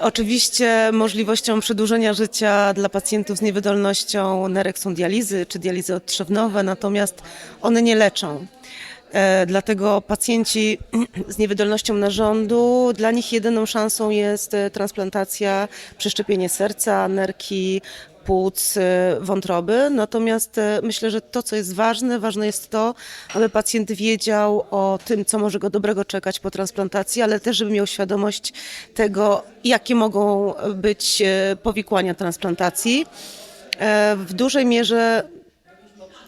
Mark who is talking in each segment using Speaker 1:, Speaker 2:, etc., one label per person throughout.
Speaker 1: Oczywiście możliwością przedłużenia życia dla pacjentów z niewydolnością nerek są dializy czy dializy odtrzewnowe, natomiast one nie leczą. E, Dlatego pacjenci z niewydolnością narządu, dla nich jedyną szansą jest e, transplantacja, przeszczepienie serca, nerki, płuc, e, wątroby. Natomiast e, myślę, że to, co jest ważne, ważne jest to, aby pacjent wiedział o tym, co może go dobrego czekać po transplantacji, ale też, żeby miał świadomość tego, jakie mogą być e, powikłania transplantacji. E, W dużej mierze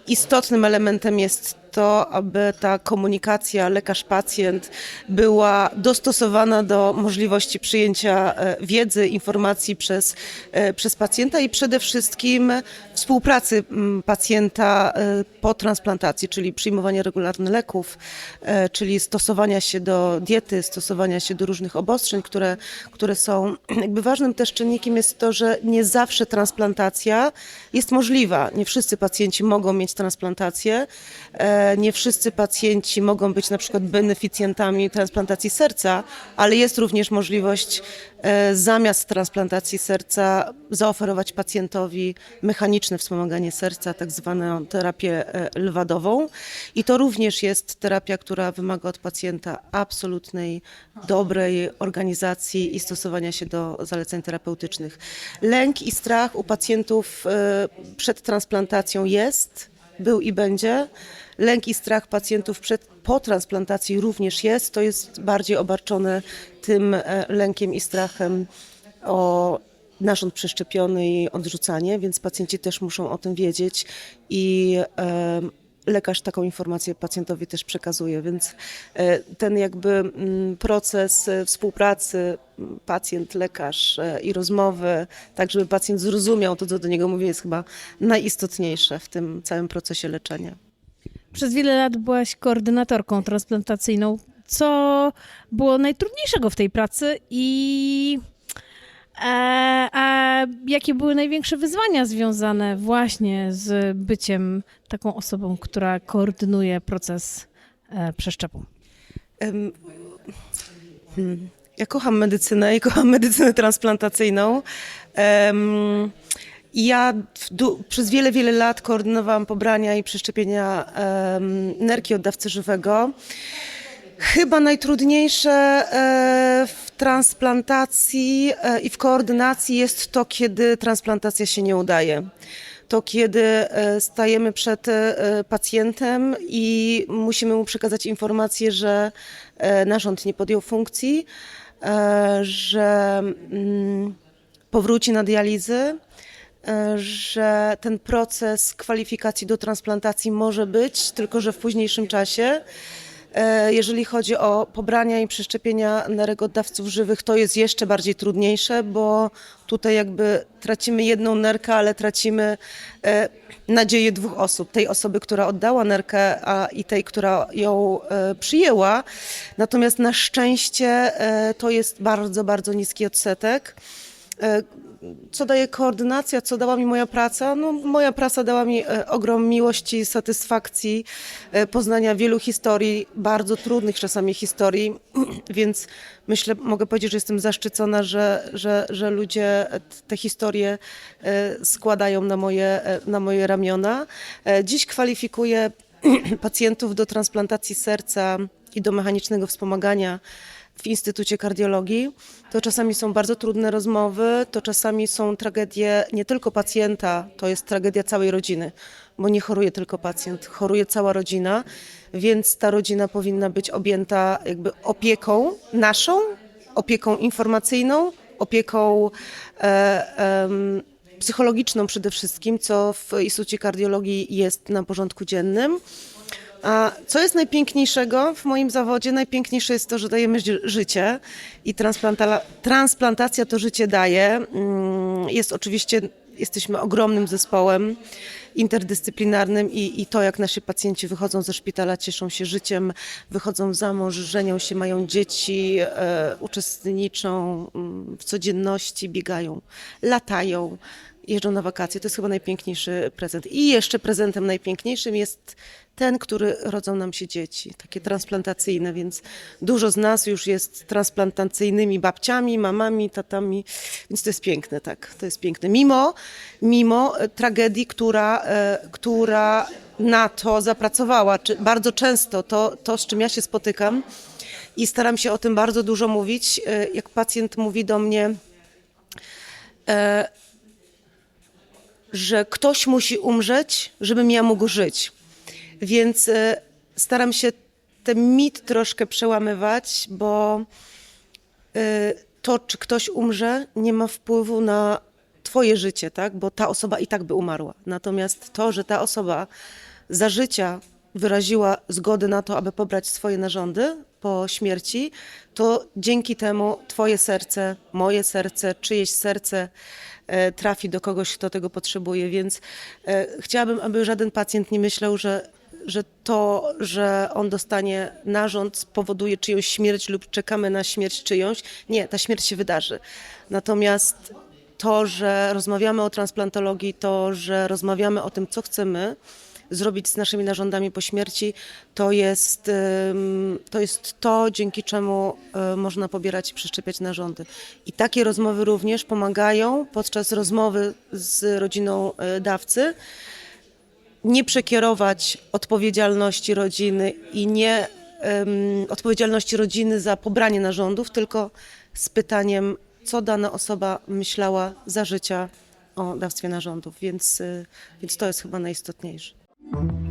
Speaker 1: istotnym elementem jest to, aby ta komunikacja lekarz-pacjent była dostosowana do możliwości przyjęcia e, wiedzy, informacji przez, e, przez pacjenta i przede wszystkim współpracy mm, pacjenta e, po transplantacji, czyli przyjmowania regularnych leków, czyli stosowania się do diety, stosowania się do różnych obostrzeń, które, które są jakby ważnym też czynnikiem jest to, że nie zawsze transplantacja jest możliwa. Nie wszyscy pacjenci mogą mieć transplantację. Nie wszyscy pacjenci mogą być na przykład beneficjentami transplantacji serca, ale jest również możliwość e, zamiast transplantacji serca zaoferować pacjentowi mechaniczne wspomaganie serca, tak zwaną terapię e, lwadową. I to również jest terapia, która wymaga od pacjenta absolutnej, dobrej organizacji i stosowania się do zaleceń terapeutycznych. Lęk i strach u pacjentów e, przed transplantacją jest, był i będzie. Lęk i strach pacjentów przed, po transplantacji również jest. To jest bardziej obarczone tym e, lękiem i strachem o narząd przeszczepiony i odrzucanie, więc pacjenci też muszą o tym wiedzieć i lekarz taką informację pacjentowi też przekazuje, więc e, ten jakby mm, proces e, współpracy pacjent, lekarz e, i rozmowy, tak żeby pacjent zrozumiał to, co do niego mówię, jest chyba najistotniejsze w tym całym procesie leczenia.
Speaker 2: Przez wiele lat byłaś koordynatorką transplantacyjną. Co było najtrudniejszego w tej pracy i jakie były największe wyzwania związane właśnie z byciem taką osobą, która koordynuje proces e, przeszczepu?
Speaker 1: Hmm, Ja kocham medycynę i kocham medycynę transplantacyjną. Ja przez wiele, wiele lat koordynowałam pobrania i przeszczepienia nerki oddawcy żywego. Chyba najtrudniejsze e, w transplantacji e, i w koordynacji jest to, kiedy transplantacja się nie udaje. To kiedy e, stajemy przed e, pacjentem i musimy mu przekazać informację, że narząd nie podjął funkcji, że mm, powróci na dializy, e, że ten proces kwalifikacji do transplantacji może być, tylko że w późniejszym czasie. E, Jeżeli chodzi o pobrania i przeszczepienia nerek oddawców żywych, to jest jeszcze bardziej trudniejsze, bo tutaj jakby tracimy jedną nerkę, ale tracimy e, nadzieję dwóch osób. Tej osoby, która oddała nerkę, a i tej, która ją e, przyjęła. Natomiast na szczęście to jest bardzo, bardzo niski odsetek. Co daje koordynacja, co dała mi moja praca? No, moja praca dała mi e, ogrom miłości, satysfakcji, e, poznania wielu historii, bardzo trudnych czasami historii, więc myślę, mogę powiedzieć, że jestem zaszczycona, że, że, że ludzie te historie e, składają na moje, na moje ramiona. Dziś kwalifikuję pacjentów do transplantacji serca i do mechanicznego wspomagania w Instytucie Kardiologii. To czasami są bardzo trudne rozmowy, to czasami są tragedie nie tylko pacjenta, to jest tragedia całej rodziny, bo nie choruje tylko pacjent, choruje cała rodzina, więc ta rodzina powinna być objęta jakby opieką naszą, opieką informacyjną, opieką e, em, psychologiczną przede wszystkim, co w Instytucie Kardiologii jest na porządku dziennym. A co jest najpiękniejszego w moim zawodzie? Najpiękniejsze jest to, że dajemy ży- życie i transplanta- transplantacja to życie daje. Mm, Jest oczywiście, jesteśmy ogromnym zespołem interdyscyplinarnym i, i to, jak nasi pacjenci wychodzą ze szpitala, cieszą się życiem, wychodzą za mąż, żenią się, mają dzieci, e, uczestniczą mm, w codzienności, biegają, latają. Jeżdżą na wakacje. To jest chyba najpiękniejszy prezent. I jeszcze prezentem najpiękniejszym jest ten, który rodzą nam się dzieci, takie transplantacyjne, więc dużo z nas już jest transplantacyjnymi babciami, mamami, tatami, więc to jest piękne, tak, to jest piękne. Mimo, mimo tragedii, która, e, która na to zapracowała, czy bardzo często to, to, z czym ja się spotykam i staram się o tym bardzo dużo mówić, e, jak pacjent mówi do mnie, e, że ktoś musi umrzeć, żebym ja mógł żyć. Więc e, staram się ten mit troszkę przełamywać, bo e, to, czy ktoś umrze, nie ma wpływu na Twoje życie, tak? Bo ta osoba i tak by umarła. Natomiast to, że ta osoba za życia wyraziła zgodę na to, aby pobrać swoje narządy po śmierci, to dzięki temu Twoje serce, moje serce, czyjeś serce trafi do kogoś, kto tego potrzebuje. Więc e, chciałabym, aby żaden pacjent nie myślał, że, że to, że on dostanie narząd spowoduje czyjąś śmierć lub czekamy na śmierć czyjąś. Nie, ta śmierć się wydarzy. Natomiast to, że rozmawiamy o transplantologii, to, że rozmawiamy o tym, co chcemy zrobić z naszymi narządami po śmierci, to jest to, jest to dzięki czemu y, można pobierać i przeszczepiać narządy. I takie rozmowy również pomagają podczas rozmowy z rodziną y, dawcy nie przekierować odpowiedzialności rodziny i nie em, odpowiedzialności rodziny za pobranie narządów, tylko z pytaniem, co dana osoba myślała za życia o dawstwie narządów. Więc, y, więc to jest chyba najistotniejsze. Thank you.